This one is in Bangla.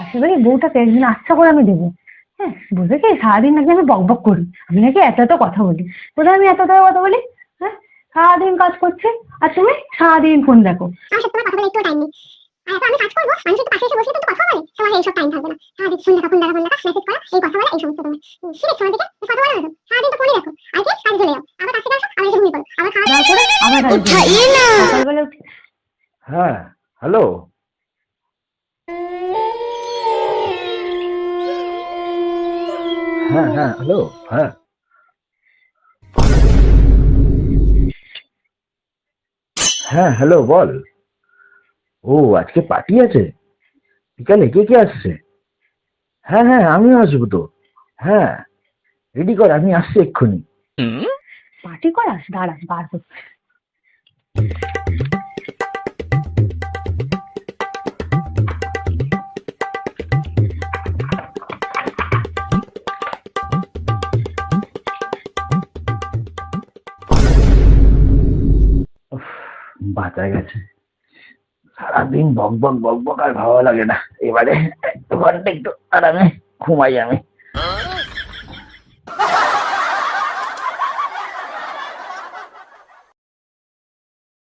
পাশের বাড়ির বউটাকে একদিন আচ্ছা করে আমি দেবো। হ্যাঁ বুঝলে কি সারাদিন নাকি আমি বক বক করি। আমি নাকি এত এত কথা বলি। কোথায় আমি এত এত কথা বলি হ্যাঁ সারাদিন কাজ করছে। আর তুমি সারাদিন ফোন দেখো। আমার সাথে কথা বলে একটু টাইম নেই। আর আমি কাজ করব মানুষ একটু পাশে এসে বসে কিন্তু কথা বলে। তোমার এইসব টাইম থাকবে না। সারাদিন ফোন দেখা ফোন দেখা ফোন দেখা মেসেজ করা এই কথা বলা এই সমস্ত তোমার। সিরিয়াস তোমার দিকে কথা বলা হতো সারাদিন তো ফোনই দেখো। আর কি চলে যাও। আবার কাছে আসো আবার ঘুমিয়ে পড়ো। আবার খাওয়া তারপরে আবার কাজে চলে যাও। সকালবেলা উঠে হ্যাঁ হ্যালো। হ্যাঁ হ্যাঁ হ্যালো হ্যাঁ। হ্যাঁ হ্যালো বল। ও আজকে পার্টি আছে? বিকালে কে কে আসছে? হ্যাঁ হ্যাঁ আমিও আসব তো। হ্যাঁ রেডি কর আমি আসছি এক্ষুনি। পার্টি করাস দাঁড়া বার হচ্ছে। বাঁচা গেছে। সারাদিন বক বক বক বক আর ভালো লাগে না। এবারে একটু ঘণ্টা একটু আরামে ঘুমাই আমি।